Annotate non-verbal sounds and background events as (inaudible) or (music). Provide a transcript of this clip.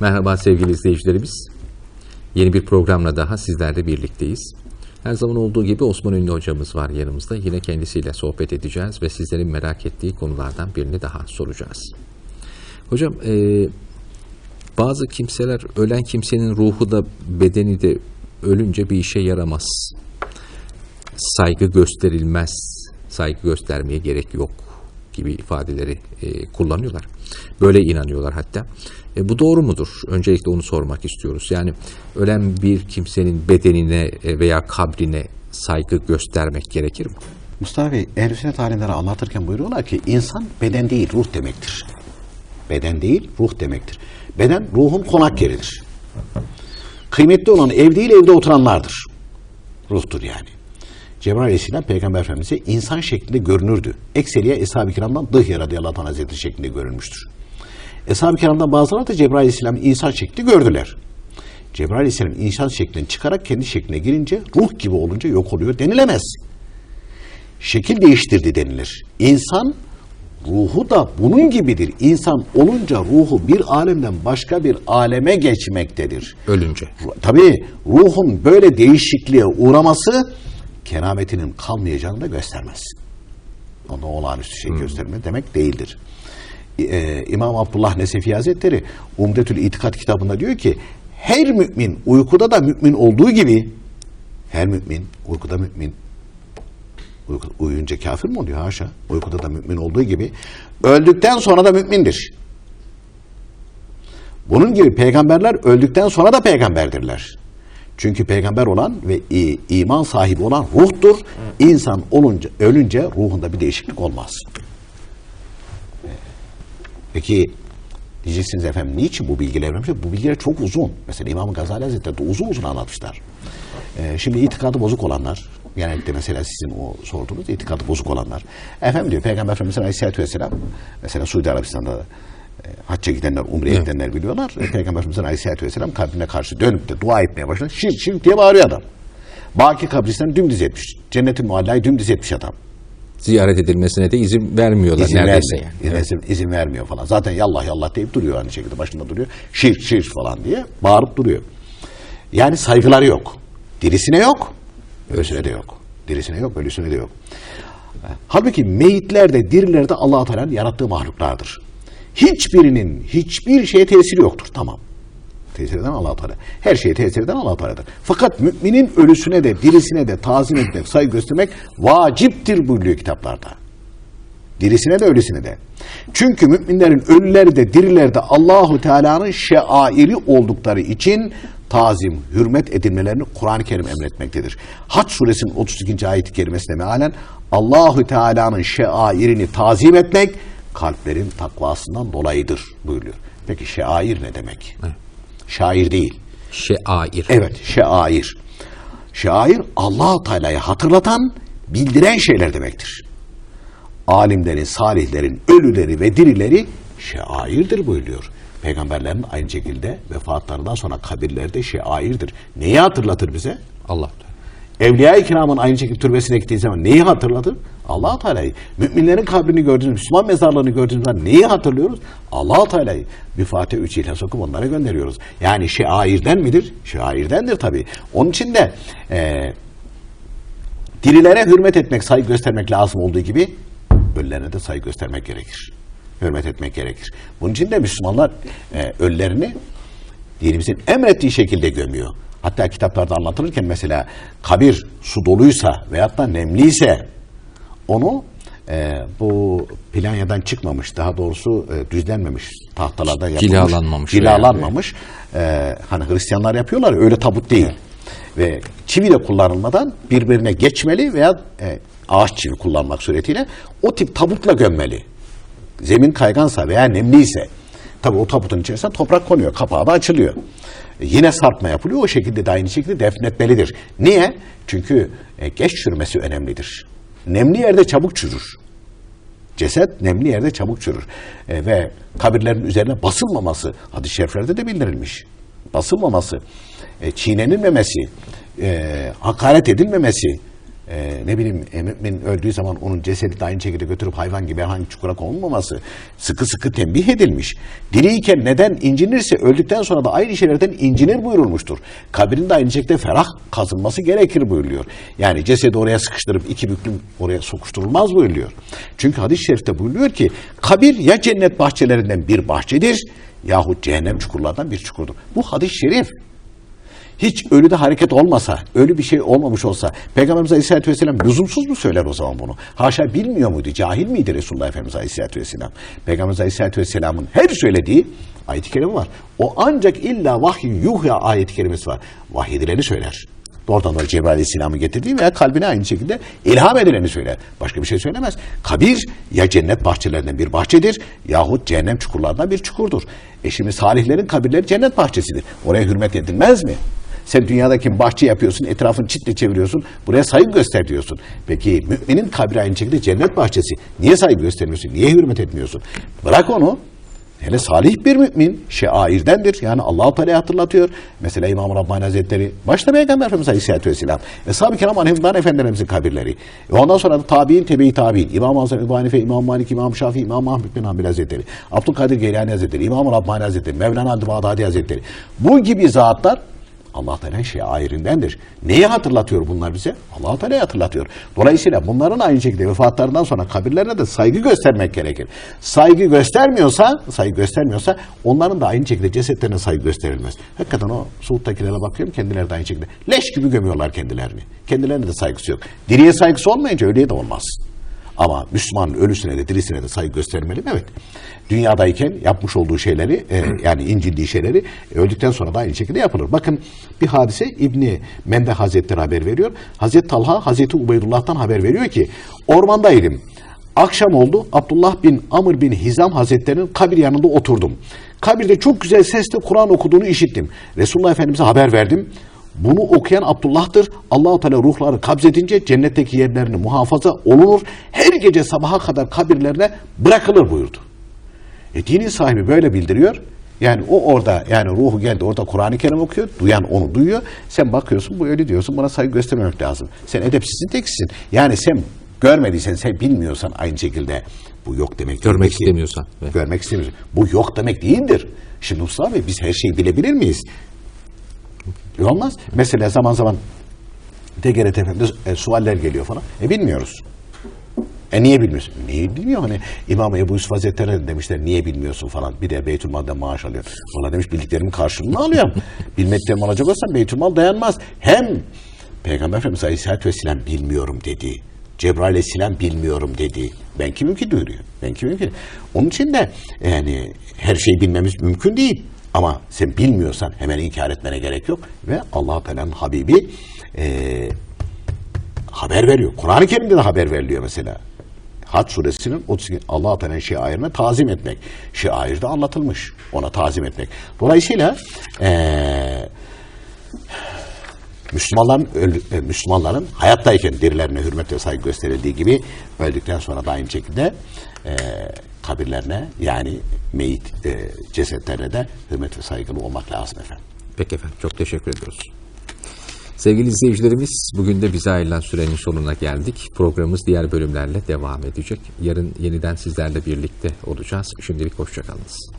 Merhaba sevgili izleyicilerimiz. Yeni bir programla daha sizlerle birlikteyiz. Her zaman olduğu gibi Osman Ünlü hocamız var yanımızda. Yine kendisiyle sohbet edeceğiz ve sizlerin merak ettiği konulardan birini daha soracağız. Hocam e, bazı kimseler ölen kimsenin ruhu da bedeni de ölünce bir işe yaramaz. Saygı gösterilmez. Saygı göstermeye gerek yok gibi ifadeleri e, kullanıyorlar. Böyle inanıyorlar hatta. E, bu doğru mudur? Öncelikle onu sormak istiyoruz. Yani ölen bir kimsenin bedenine e, veya kabrine saygı göstermek gerekir mi? Mustafa Bey, ehl sünnet alimleri anlatırken buyuruyorlar ki insan beden değil ruh demektir. Beden değil ruh demektir. Beden ruhun konak yeridir. Kıymetli olan ev değil evde oturanlardır. Ruhtur yani. Cebrail Aleyhisselam Peygamber Efendimiz'e insan şeklinde görünürdü. Ekseriye Eshab-ı Kiram'dan Dıhye radıyallahu anh hazretleri şeklinde görünmüştür. Eshab-ı Kiram'dan bazıları da Cebrail Aleyhisselam'ı insan şekli gördüler. Cebrail Aleyhisselam insan şeklini çıkarak kendi şekline girince ruh gibi olunca yok oluyor denilemez şekil değiştirdi denilir. İnsan ruhu da bunun gibidir. İnsan olunca ruhu bir alemden başka bir aleme geçmektedir. Ölünce. Tabii ruhun böyle değişikliğe uğraması kerametinin kalmayacağını da göstermez. Onda olağanüstü şey gösterme demek değildir. Ee, İmam Abdullah Nesefi Hazretleri Umdetül İtikat kitabında diyor ki her mümin uykuda da mümin olduğu gibi her mümin uykuda mümin Uyku, uyuyunca kafir mi oluyor? Haşa. Uykuda da mümin olduğu gibi öldükten sonra da mümindir. Bunun gibi peygamberler öldükten sonra da peygamberdirler. Çünkü peygamber olan ve iman sahibi olan ruhtur. İnsan olunca, ölünce ruhunda bir değişiklik olmaz. Peki diyeceksiniz efendim niçin bu bilgiler vermiş? Bu bilgiler çok uzun. Mesela İmam Gazali Hazretleri de uzun uzun anlatmışlar. Ee, şimdi itikadı bozuk olanlar, genellikle mesela sizin o sorduğunuz itikadı bozuk olanlar. Efendim diyor Peygamber Efendimiz Aleyhisselatü Vesselam, mesela Suudi Arabistan'da e, hacca gidenler, umreye Evet. gidenler biliyorlar. E, Peygamber Efendimiz Aleyhisselatü Vesselam kabrine karşı dönüp de dua etmeye başladı. Şirk şirk diye bağırıyor adam. Baki kabrisinden dümdüz etmiş. Cennetin muallayı dümdüz etmiş adam. Ziyaret edilmesine de izin vermiyorlar İzin neredeyse vermiyor. yani. İzin, izin vermiyor falan. Zaten yallah yallah deyip duruyor aynı şekilde başında duruyor. Şirk şirk falan diye bağırıp duruyor. Yani saygıları yok. Dirisine yok, ölüsüne de yok. Dirisine yok, ölüsüne de yok. Halbuki meyitler de diriler de allah Teala'nın yarattığı mahluklardır. Hiçbirinin hiçbir şeye tesiri yoktur. Tamam. Tesir eden allah Teala. Her şeye tesir eden allah Teala'dır. Fakat müminin ölüsüne de dirisine de tazim etmek, saygı göstermek vaciptir buyuruyor kitaplarda. Dirisine de ölüsüne de. Çünkü müminlerin ölüleri de dirileri de Allahu Teala'nın şeairi oldukları için tazim, hürmet edilmelerini Kur'an-ı Kerim emretmektedir. Hac suresinin 32. ayet-i kerimesine mealen Allahu Teala'nın şeairini tazim etmek kalplerin takvasından dolayıdır buyuruyor. Peki şeair ne demek? Şair değil. Şeair. Evet, şair. Şair Allah Teala'yı hatırlatan, bildiren şeyler demektir. Alimlerin, salihlerin, ölüleri ve dirileri şairdir buyuruyor. Peygamberlerin aynı şekilde vefatlarından sonra kabirlerde şairdir. Neyi hatırlatır bize? Allah Evliya-i kiramın aynı şekilde türbesine gittiği zaman neyi hatırlatır? allah Teala'yı. Müminlerin kabrini gördüğümüz, Müslüman mezarlarını gördüğümüz zaman neyi hatırlıyoruz? allah Teala'yı. Bir Fatih üç ile sokup onlara gönderiyoruz. Yani şairden midir? Şairdendir tabii. Onun için de eee dirilere hürmet etmek, saygı göstermek lazım olduğu gibi ölülerine de saygı göstermek gerekir. Hürmet etmek gerekir. Bunun için de Müslümanlar e, ölülerini dinimizin emrettiği şekilde gömüyor. Hatta kitaplarda anlatılırken mesela kabir su doluysa veyahut da nemliyse onu e, bu planyadan çıkmamış daha doğrusu e, düzlenmemiş tahtalardan yapılmış. Cilalanmamış Cilalanmamış. E, hani Hristiyanlar yapıyorlar ya, öyle tabut değil. Ve çivi de kullanılmadan birbirine geçmeli veya e, ağaç çivi kullanmak suretiyle o tip tabutla gömmeli. Zemin kaygansa veya nemliyse tabi o tabutun içerisine toprak konuyor. Kapağı da açılıyor. E, yine sarpma yapılıyor. O şekilde de aynı şekilde defnetmelidir. Niye? Çünkü e, geç çürümesi önemlidir. Nemli yerde çabuk çürür. Ceset nemli yerde çabuk çürür. E, ve kabirlerin üzerine basılmaması hadis-i şeriflerde de bildirilmiş. Basılmaması, e, çiğnenilmemesi, e, hakaret edilmemesi, e, ne bileyim e, mümin öldüğü zaman onun cesedi de aynı şekilde götürüp hayvan gibi bir çukura konulmaması sıkı sıkı tembih edilmiş. Diriyken neden incinirse öldükten sonra da aynı şeylerden incinir buyurulmuştur. Kabrin de aynı şekilde ferah kazınması gerekir buyuruluyor. Yani cesedi oraya sıkıştırıp iki büklüm oraya sokuşturulmaz buyuruluyor. Çünkü hadis-i şerifte buyuruluyor ki kabir ya cennet bahçelerinden bir bahçedir yahut cehennem çukurlardan bir çukurdur. Bu hadis-i şerif hiç ölüde hareket olmasa, ölü bir şey olmamış olsa Peygamberimiz Aleyhisselatü Vesselam lüzumsuz mu söyler o zaman bunu? Haşa bilmiyor muydu? Cahil miydi Resulullah Efendimiz Aleyhisselatü Vesselam? Peygamberimiz Aleyhisselatü Vesselam'ın her söylediği ayet-i kerime var. O ancak illa vahiy yuhya ayet-i kerimesi var. Vahiy edileni söyler. Doğrudan doğru Cebrail Aleyhisselam'ı getirdiği veya kalbine aynı şekilde ilham edileni söyler. Başka bir şey söylemez. Kabir ya cennet bahçelerinden bir bahçedir yahut cehennem çukurlarından bir çukurdur. E şimdi salihlerin kabirleri cennet bahçesidir. Oraya hürmet edilmez mi? Sen dünyadaki bahçe yapıyorsun, etrafını çitle çeviriyorsun, buraya saygı göster diyorsun. Peki müminin kabri aynı şekilde cennet bahçesi. Niye saygı göstermiyorsun? Niye hürmet etmiyorsun? Bırak onu. Hele salih bir mümin şairdendir. Yani Allah-u Teala'yı hatırlatıyor. Mesela İmam Rabbani Hazretleri, başta Peygamber Efendimiz Aleyhisselatü Vesselam, Eshab-ı Kiram Aleyhisselam Efendilerimizin kabirleri. E ondan sonra da tabi'in, tebe-i tabi'in, İmam Hazretleri, İmam Hanife, İmam Malik, İmam Şafii, İmam Ahmet bin Hanbel Hazretleri, Abdülkadir Geylani Hazretleri, İmam Rabbani Hazretleri, Mevlana Abdü Bağdadi Hazretleri. Bu gibi zatlar Allah Teala şairindendir. Neyi hatırlatıyor bunlar bize? Allah Teala'yı hatırlatıyor. Dolayısıyla bunların aynı şekilde vefatlarından sonra kabirlerine de saygı göstermek gerekir. Saygı göstermiyorsa, saygı göstermiyorsa onların da aynı şekilde cesetlerine saygı gösterilmez. Hakikaten o Suud'dakilere bakıyorum kendileri de aynı şekilde. Leş gibi gömüyorlar kendilerini. Kendilerine de saygısı yok. Diriye saygısı olmayınca ölüye de olmaz. Ama Müslümanın ölüsüne de dirisine de saygı göstermeli? Evet. Dünyadayken yapmış olduğu şeyleri e, yani incindiği şeyleri öldükten sonra da aynı şekilde yapılır. Bakın bir hadise İbni Mende Hazretleri haber veriyor. Hazreti Talha Hazreti Ubeydullah'tan haber veriyor ki ormandaydım. Akşam oldu. Abdullah bin Amr bin Hizam Hazretleri'nin kabir yanında oturdum. Kabirde çok güzel sesle Kur'an okuduğunu işittim. Resulullah Efendimiz'e haber verdim. Bunu okuyan Abdullah'tır. Allahu Teala ruhları kabzedince cennetteki yerlerini muhafaza olunur. Her gece sabaha kadar kabirlerine bırakılır buyurdu. E, dinin sahibi böyle bildiriyor. Yani o orada yani ruhu geldi orada Kur'an-ı Kerim okuyor. Duyan onu duyuyor. Sen bakıyorsun bu öyle diyorsun buna saygı göstermemek lazım. Sen edepsizsin teksisin. Yani sen görmediysen sen bilmiyorsan aynı şekilde bu yok demek. Görmek istemiyorsan. Görmek istemiyorsan. Bu yok demek değildir. Şimdi Mustafa Bey biz her şeyi bilebilir miyiz? Olmaz. Mesela zaman zaman TGRT e, sualler geliyor falan. E bilmiyoruz. E niye bilmiyorsun? Niye bilmiyor? Hani İmam Ebu Yusuf Hazretleri de demişler niye bilmiyorsun falan. Bir de Beytülmal'den maaş alıyor. Valla demiş bildiklerimin karşılığını alıyorum. (laughs) Bilmediklerimi alacak olsam Beytülmal dayanmaz. Hem Peygamber Efendimiz Aleyhisselatü Vesselam bilmiyorum dedi. Cebrail Aleyhisselam bilmiyorum dedi. Ben kimim ki duyuruyor? Ben kimim ki? Onun için de yani her şeyi bilmemiz mümkün değil. Ama sen bilmiyorsan hemen inkar etmene gerek yok. Ve allah Teala'nın Habibi eee haber veriyor. Kur'an-ı Kerim'de de haber veriliyor mesela. Hac suresinin 32 Allah Teala'nın şiarine tazim etmek. Şiarda anlatılmış. Ona tazim etmek. Dolayısıyla eee Müslümanların öl- e, Müslümanların hayattayken dirilerine hürmet ve saygı gösterildiği gibi öldükten sonra da aynı şekilde eee kabirlerine yani meyit e, cesetlerine de hürmet ve saygılı olmak lazım efendim. Peki efendim çok teşekkür ediyoruz. Sevgili izleyicilerimiz bugün de bize ayrılan sürenin sonuna geldik. Programımız diğer bölümlerle devam edecek. Yarın yeniden sizlerle birlikte olacağız. Şimdilik hoşçakalınız.